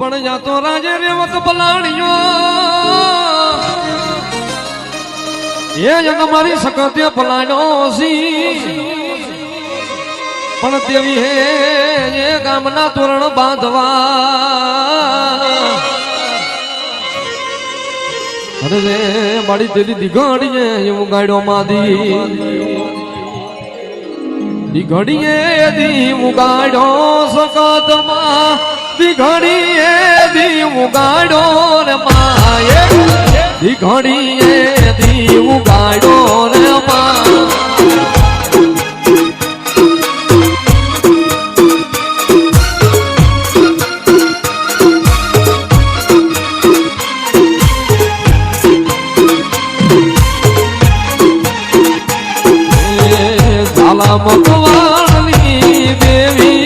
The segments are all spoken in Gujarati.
પણ યા તો રાજે રેવત પલાણીઓ એ જગ મારી સકતે પલાણ્યો સી. પણ તેવી હે એ ગામના તોરણ બાંધવા. અરે રે, મારી તેલી દિગાડીએ એવું ગાડ્યો માદી. દિગાડીએ દી ઉગાડ્યો સકતમાં દીઘડીએ દી ઉગાડ્યો રે માએ. દી ઉગાડ્યો રે મા ઝાલા મકવાણની દેવી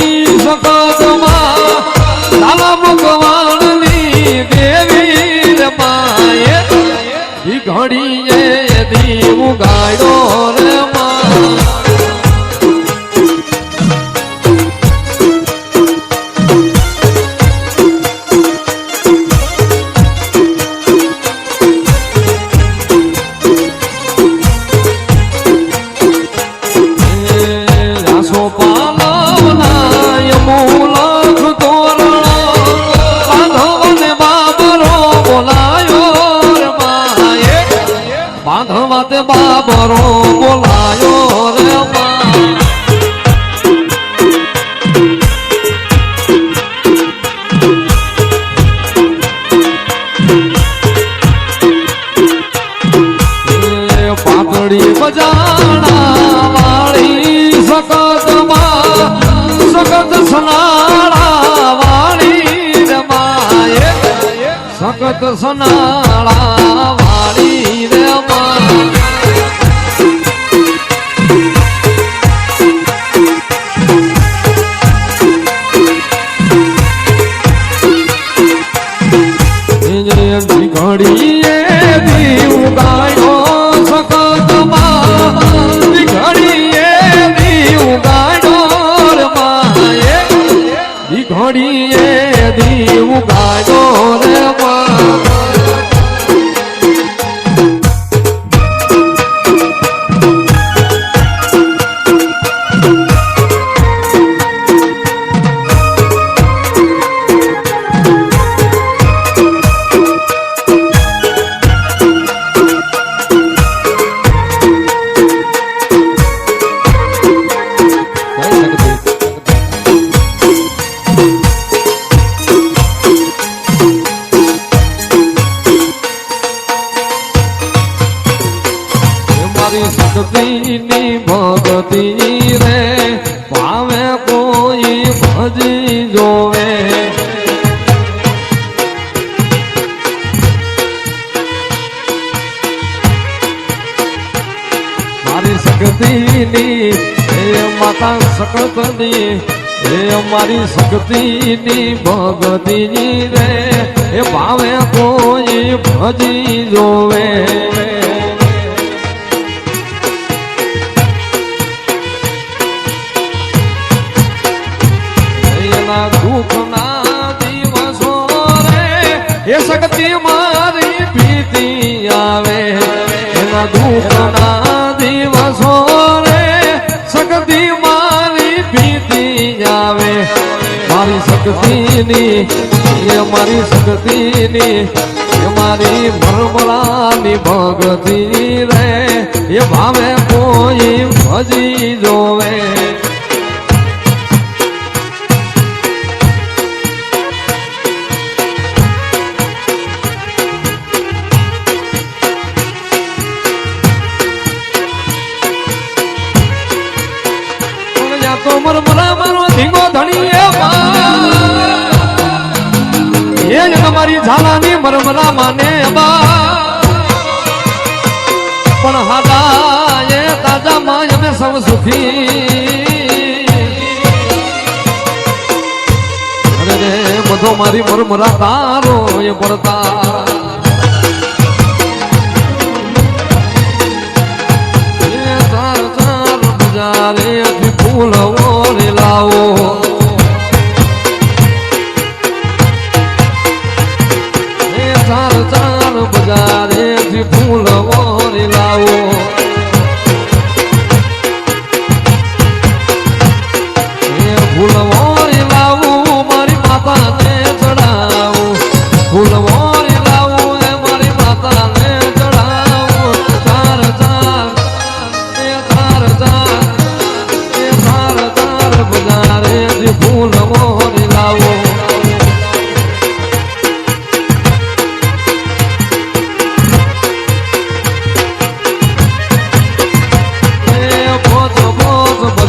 બાબરો બોલાયો રે મા પાતળી બજાણા વાળી સકતમાં સકત સનાળા વાળી રે સકત સનાળા ઘડીએ દીવ ગાયો રે મા મારી શક્તિની ભગતી રે, ભાવે કોઈ ભજી જોવે. મારી શક્તિની હે માતા શકતની હે મારી શક્તિની ભગતી રે, એ ભાવે કોઈ ભજી જોવે. એ મારી ભીતી આવે. એના દુઃખના દિવસો રે શક્તિ મારી ભીતિ આવે. મારી શક્તિની, એ મારી શક્તિની, એ મારી મરમરાની ભગતી રે. એ ભાવે કોઈ ભજી જોવે. મરમરા મારો ધીંગો ધણી એ બા. એ જ તમારી ઝાલાની મરમરા માને બા. પણ હાદા એ તાજા માં અમે સૌ સુખી. અરે બધો મારી મરમરા તારો એ પડતા. આવો. સારું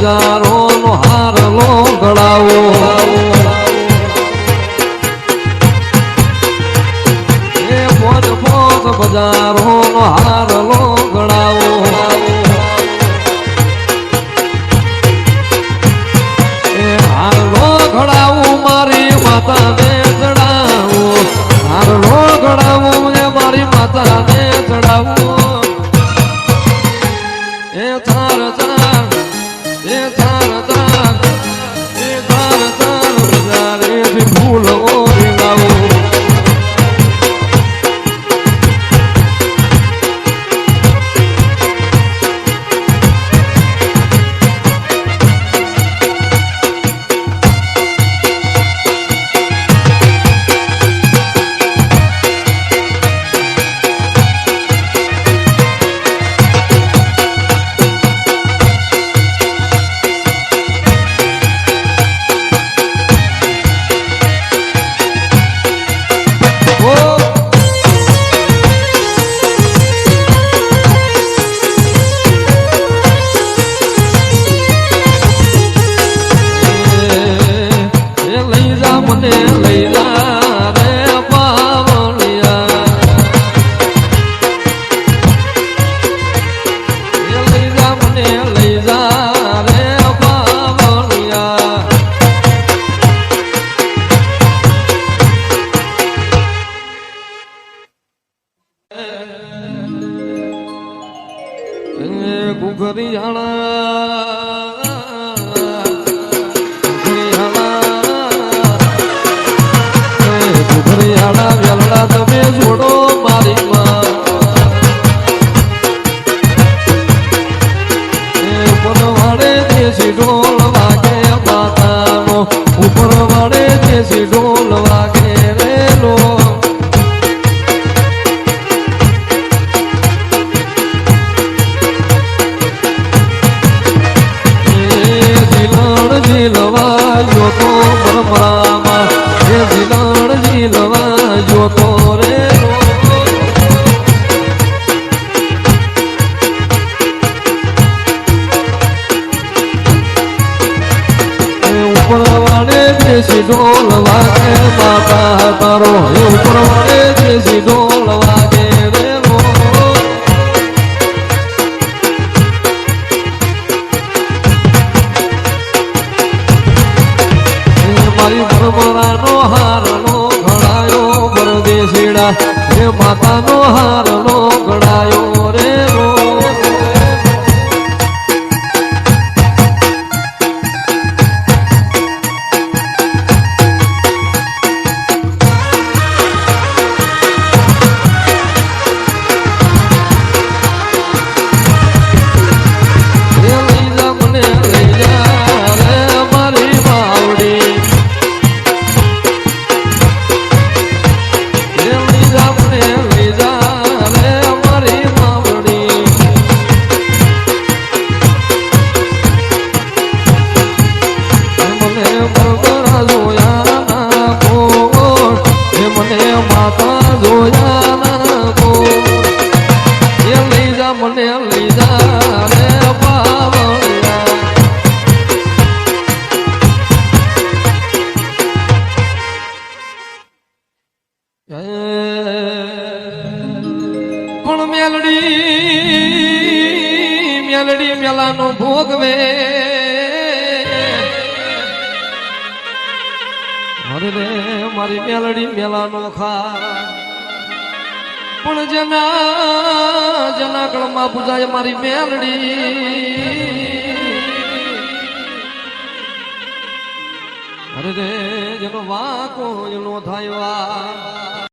હજારો એ ઘુઘરિયાણા દેશી ઢોલ વાગે માતા તારો હે ઉપરવાડે દેશી ઢોલ વાગે રો મારી મરમરાનો હારનો ઘડાયો પરદેશીડા હે માતાનો હારનો ઘડાયો ભોગવે અરે રે, મારી મેલડી મેલાનો ખા. પણ જના, જેના કળમાં પૂજાય મારી મેલડી. અરે રે, જેનો વાકો એનો થાય વા